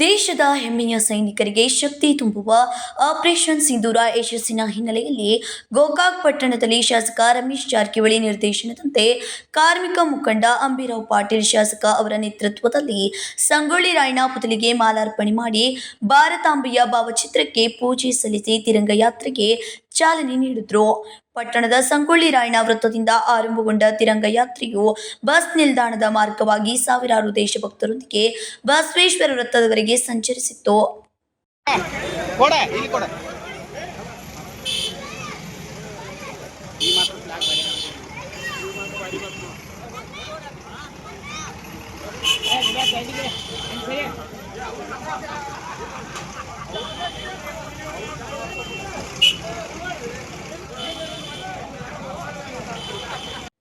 ದೇಶದ ಹೆಮ್ಮೆಯ ಸೈನಿಕರಿಗೆ ಶಕ್ತಿ ತುಂಬುವ ಆಪರೇಷನ್ ಸಿಂಧೂರ ಯಶಸ್ಸಿನ ಹಿನ್ನೆಲೆಯಲ್ಲಿ ಗೋಕಾಕ್ ಪಟ್ಟಣದಲ್ಲಿ ಶಾಸಕ ರಮೇಶ್ ಜಾರಕಿಹೊಳಿ ನಿರ್ದೇಶನದಂತೆ ಕಾರ್ಮಿಕ ಮುಖಂಡ ಅಂಬಿರಾವ್ ಪಾಟೀಲ್, ಶಾಸಕ ಅವರ ನೇತೃತ್ವದಲ್ಲಿ ಸಂಗೊಳ್ಳಿ ರಾಯಣ್ಣ ಪುತಲಿಗೆ ಮಾಲಾರ್ಪಣೆ ಮಾಡಿ ಭಾರತಾಂಬೆಯ ಭಾವಚಿತ್ರಕ್ಕೆ ಪೂಜೆ ಸಲ್ಲಿಸಿ ತಿರಂಗ ಯಾತ್ರೆಗೆ ಚಾಲನೆ ನೀಡಿದ್ರು. ಪಟ್ಟಣದ ಸಂಗೊಳ್ಳಿ ರಾಯಣ್ಣ ವೃತ್ತದಿಂದ ಆರಂಭಗೊಂಡ ತಿರಂಗ ಯಾತ್ರೆಯು ಬಸ್ ನಿಲ್ದಾಣದ ಮಾರ್ಗವಾಗಿ ಸಾವಿರಾರು ದೇಶಭಕ್ತರೊಂದಿಗೆ ಬಸವೇಶ್ವರ ವೃತ್ತದವರೆಗೆ ಸಂಚರಿಸಿತ್ತು ಕೊಡ ಇಲ್ಲಿ ಕೊಡ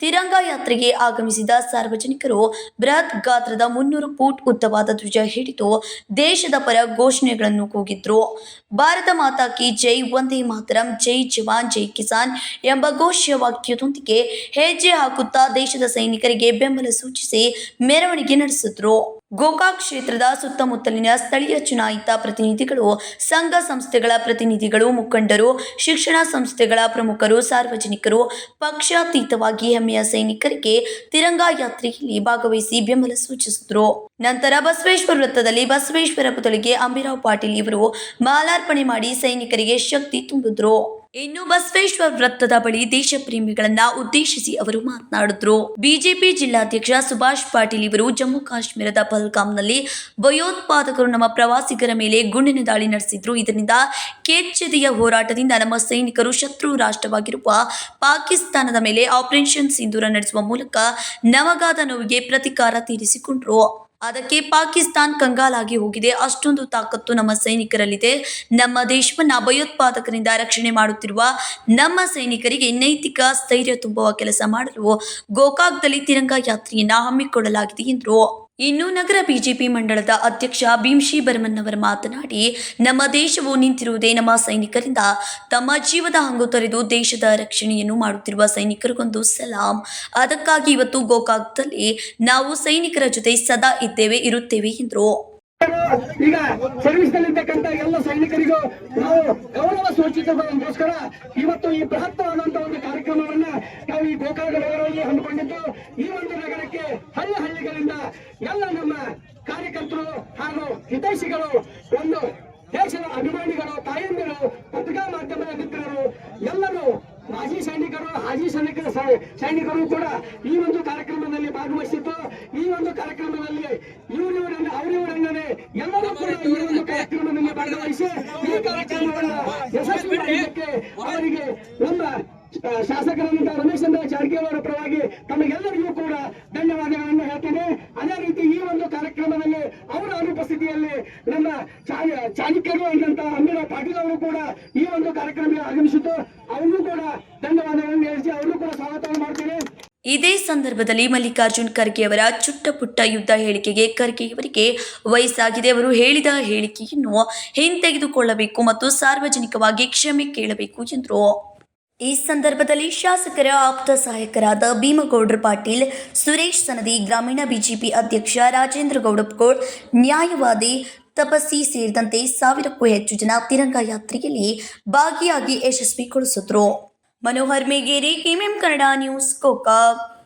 ತಿರಂಗ ಯಾತ್ರೆಗೆ ಆಗಮಿಸಿದ ಸಾರ್ವಜನಿಕರು ಬೃಹತ್ ಗಾತ್ರದ ಮುನ್ನೂರು ಫೂಟ್ ಉದ್ದವಾದ ಧ್ವಜ ಹಿಡಿದು ದೇಶದ ಪರ ಘೋಷಣೆಗಳನ್ನು ಕೂಗಿದ್ರು. ಭಾರತ ಮಾತಾ ಕಿ ಜೈ ಒಂದೇ ಮಾತರಂ, ಜೈ ಜವಾನ್, ಜೈ ಕಿಸಾನ್ ಎಂಬ ಘೋಷ್ಯ ವಾಕ್ಯದೊಂದಿಗೆ ಹೆಜ್ಜೆ ಹಾಕುತ್ತಾ ದೇಶದ ಸೈನಿಕರಿಗೆ ಬೆಂಬಲ ಸೂಚಿಸಿ ಮೆರವಣಿಗೆ ನಡೆಸಿದ್ರು. ಗೋಕಾಕ್ ಕ್ಷೇತ್ರದ ಸುತ್ತಮುತ್ತಲಿನ ಸ್ಥಳೀಯ ಚುನಾಯಿತ ಪ್ರತಿನಿಧಿಗಳು, ಸಂಘ ಸಂಸ್ಥೆಗಳ ಪ್ರತಿನಿಧಿಗಳು, ಮುಖಂಡರು, ಶಿಕ್ಷಣ ಸಂಸ್ಥೆಗಳ ಪ್ರಮುಖರು, ಸಾರ್ವಜನಿಕರು ಪಕ್ಷಾತೀತವಾಗಿ ಹೆಮ್ಮೆಯ ಸೈನಿಕರಿಗೆ ತಿರಂಗಾ ಯಾತ್ರೆಯಲ್ಲಿ ಭಾಗವಹಿಸಿ ಬೆಂಬಲ ಸೂಚಿಸಿದರು. ನಂತರ ಬಸವೇಶ್ವರ ವೃತ್ತದಲ್ಲಿ ಬಸವೇಶ್ವರ ಪುತಳಿಗೆ ಅಂಬಿರಾವ್ ಪಾಟೀಲ್ ಇವರು ಮಾಲಾರ್ಪಣೆ ಮಾಡಿ ಸೈನಿಕರಿಗೆ ಶಕ್ತಿ ತುಂಬಿದ್ರು. ಇನ್ನು ಬಸವೇಶ್ವರ ವೃತ್ತದ ಬಳಿ ದೇಶ ಪ್ರೇಮಿಗಳನ್ನ ಉದ್ದೇಶಿಸಿ ಅವರು ಮಾತನಾಡಿದ್ರು. ಬಿಜೆಪಿ ಜಿಲ್ಲಾಧ್ಯಕ್ಷ ಸುಭಾಷ್ ಪಾಟೀಲ್ ಇವರು ಜಮ್ಮು ಕಾಶ್ಮೀರದ ಪಹಲ್ಗಾಮ್ನಲ್ಲಿ ಭಯೋತ್ಪಾದಕರು ನಮ್ಮ ಪ್ರವಾಸಿಗರ ಮೇಲೆ ಗುಂಡಿನ ದಾಳಿ ನಡೆಸಿದ್ರು. ಇದರಿಂದ ಕೆಚ್ಚೆದೆಯ ಹೋರಾಟದಿಂದ ನಮ್ಮ ಸೈನಿಕರು ಶತ್ರು ರಾಷ್ಟ್ರವಾಗಿರುವ ಪಾಕಿಸ್ತಾನದ ಮೇಲೆ ಆಪರೇಷನ್ ಸಿಂಧೂರ ನಡೆಸುವ ಮೂಲಕ ನಮಗಾದ ನೋವಿಗೆ ಪ್ರತಿಕಾರ ತೀರಿಸಿಕೊಂಡ್ರು. ಅದಕ್ಕೆ ಪಾಕಿಸ್ತಾನ್ ಕಂಗಾಲಾಗಿ ಹೋಗಿದೆ. ಅಷ್ಟೊಂದು ತಾಕತ್ತು ನಮ್ಮ ಸೈನಿಕರಲ್ಲಿದೆ. ನಮ್ಮ ದೇಶವನ್ನು ಭಯೋತ್ಪಾದಕರಿಂದ ರಕ್ಷಣೆ ಮಾಡುತ್ತಿರುವ ನಮ್ಮ ಸೈನಿಕರಿಗೆ ನೈತಿಕ ಸ್ಥೈರ್ಯ ತುಂಬುವ ಕೆಲಸ ಮಾಡಲು ಗೋಕಾಕ್ದಲ್ಲಿ ತಿರಂಗ ಯಾತ್ರೆಯನ್ನು ಹಮ್ಮಿಕೊಳ್ಳಲಾಗಿದೆ ಎಂದರು. ಇನ್ನು ನಗರ ಬಿಜೆಪಿ ಮಂಡಳದ ಅಧ್ಯಕ್ಷ ಭೀಮ್ಶಿ ಬರ್ಮನ್ ಅವರು ಮಾತನಾಡಿ, ನಮ್ಮ ದೇಶವು ನಿಂತಿರುವುದೇ ನಮ್ಮ ಸೈನಿಕರಿಂದ. ತಮ್ಮ ಜೀವದ ಹಂಗು ತೊರೆದು ದೇಶದ ರಕ್ಷಣೆಯನ್ನು ಮಾಡುತ್ತಿರುವ ಸೈನಿಕರಿಗೊಂದು ಸಲಾಂ. ಅದಕ್ಕಾಗಿ ಇವತ್ತು ಗೋಕಾಕ್ದಲ್ಲಿ ನಾವು ಸೈನಿಕರ ಜೊತೆ ಸದಾ ಇದ್ದೇವೆ, ಇರುತ್ತೇವೆ ಎಂದರು. ಈಗ ಸರ್ವಿಸ್ ನಲ್ಲಿರ್ತಕ್ಕಂಥ ಎಲ್ಲ ಸೈನಿಕರಿಗೂ ನಾವು ಗೌರವ ಸೂಚಿಸೋದಕ್ಕೋಸ್ಕರ ಇವತ್ತು ಈ ಬೃಹತ್ತವಾದಂತಹ ಒಂದು ಕಾರ್ಯಕ್ರಮವನ್ನ ನಾವು ಈ ನಗರದಲ್ಲಿ ಹಮ್ಮಿಕೊಂಡಿದ್ದು ಈ ಒಂದು ನಗರಕ್ಕೆ ಹಳ್ಳಿ ಹಳ್ಳಿಗಳಿಂದ ಎಲ್ಲ ನಮ್ಮ ಕಾರ್ಯಕರ್ತರು ಹಾಗೂ ಹಿತೈಷಿಗಳು, ಒಂದು ದೇಶದ ಅಭಿಮಾನಿಗಳು, ತಾಯಂದಿರು, ಪತ್ರಿಕಾ ಮಾಧ್ಯಮದ ಮಿತ್ರರು, ಎಲ್ಲರೂ ಮಾಜಿ ಸೈನಿಕರು, ಹಾಜಿ ಸೈನಿಕ ಸೈನಿಕರು ಕೂಡ ಈ ಒಂದು ಕಾರ್ಯಕ್ರಮದಲ್ಲಿ ಭಾಗವಹಿಸಿದ್ದು. ಈ ಒಂದು ಕಾರ್ಯಕ್ರಮದಲ್ಲಿ ಇವರಿವರಿಂದ ಅವರಿವರನ್ನೇ ಎಲ್ಲರೂ ಕೂಡ ಈ ಒಂದು ಕಾರ್ಯಕ್ರಮದಲ್ಲಿ ಭಾಗವಹಿಸಿ ಈ ಕಾರ್ಯಕ್ರಮಗಳ ಯಶಸ್ವಿ ಅವರಿಗೆ ನಮ್ಮ ಶಾಸಕರಾದಂತಹ ರಮೇಶ್ ಚಂದ್ರ ಜಾರಕಿಹೊಳಿ ಅವರ ಪರವಾಗಿ ತಮಗೆಲ್ಲರಿಗೂ ಕೂಡ ಧನ್ಯವಾದಗಳನ್ನು ಹೇಳ್ತೇನೆ. ಅದೇ ರೀತಿ ಈ ಒಂದು ಕಾರ್ಯಕ್ರಮದಲ್ಲಿ ಅವರ ಅನುಪಸ್ಥಿತಿಯಲ್ಲಿ ನಮ್ಮ ಚಾಣಕ್ಯರು ಅಮೀರ ಅಂಬಿರಾ ಪಾಟೀಲ್ ಅವರು ಕೂಡ ಈ ಒಂದು ಕಾರ್ಯಕ್ರಮಕ್ಕೆ ಆಗಮಿಸಿದ್ದು, ಅವ್ರಿಗೂ ಕೂಡ ಧನ್ಯವಾದಗಳನ್ನು ಹೇಳಿ ಅವ್ರಿಗೂ ಕೂಡ ಸ್ವಾಗತವನ್ನು ಮಾಡ್ತೇನೆ. ಇದೇ ಸಂದರ್ಭದಲ್ಲಿ ಮಲ್ಲಿಕಾರ್ಜುನ್ ಖರ್ಗೆ ಅವರ ಚುಟ್ಟ ಪುಟ್ಟ ಯುದ್ಧ ಹೇಳಿಕೆಗೆ ಖರ್ಗೆಯವರಿಗೆ ವಯಸ್ಸಾಗಿದೆ. ಅವರು ಹೇಳಿದ ಹೇಳಿಕೆಯನ್ನು ಹಿಂತೆಗೆದುಕೊಳ್ಳಬೇಕು ಮತ್ತು ಸಾರ್ವಜನಿಕವಾಗಿ ಕ್ಷಮೆ ಕೇಳಬೇಕು ಎಂದರು. ಈ ಸಂದರ್ಭದಲ್ಲಿ ಶಾಸಕರ ಆಪ್ತ ಸಹಾಯಕರಾದ ಭೀಮಗೌಡ್ರ ಪಾಟೀಲ್, ಸುರೇಶ್ ಸನದಿ, ಗ್ರಾಮೀಣ ಬಿಜೆಪಿ ಅಧ್ಯಕ್ಷ ರಾಜೇಂದ್ರ ಗೌಡಪ್ಕೋಡ್, ನ್ಯಾಯವಾದಿ ತಪಸ್ಸಿ ಸೇರಿದಂತೆ ಸಾವಿರಕ್ಕೂ ಹೆಚ್ಚು ಜನ ತಿರಂಗ ಯಾತ್ರೆಯಲ್ಲಿ ಭಾಗಿಯಾಗಿ ಯಶಸ್ವಿಗೊಳಿಸಿದ್ರು. Manohar Megeri, KMM Kannada news Gokak